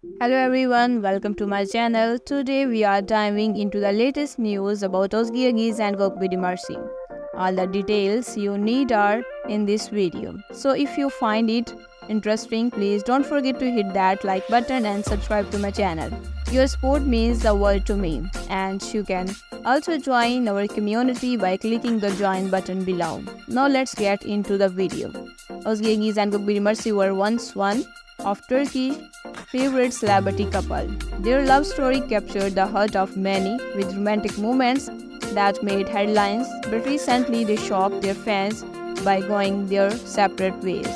Hello everyone, welcome to my channel. Today we are diving into the latest news about Ozgi Agiz and Gokbidi Mercy. All the details you need are in this video. So if you find it interesting, please don't forget to hit that like button and subscribe to my channel. Your support means the world to me and you can also join our community by clicking the join button below. Now let's get into the video. Ozgi Agiz and Gokbidi Mercy were once one of Turkey's favorite celebrity couple. Their love story captured the heart of many with romantic moments that made headlines, but recently they shocked their fans by going their separate ways.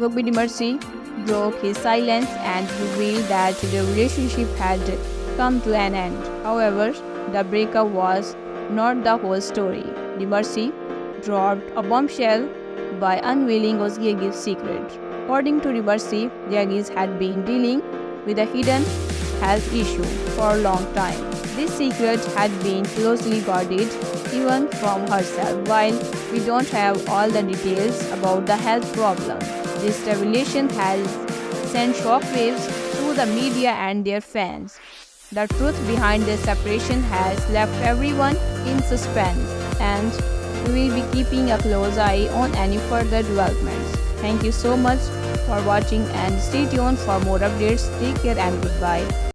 Gokbidi Mercy broke his silence and revealed that their relationship had come to an end. However, the breakup was not the whole story. The Mercy dropped a bombshell by unveiling Ozgi secret. According to Riversi, Agiz had been dealing with a hidden health issue for a long time. This secret had been closely guarded even from herself. While we don't have all the details about the health problem, this revelation has sent shockwaves through the media and their fans. The truth behind this separation has left everyone in suspense, and we will be keeping a close eye on any further developments. Thank you so much for watching and stay tuned for more updates. Take care and goodbye.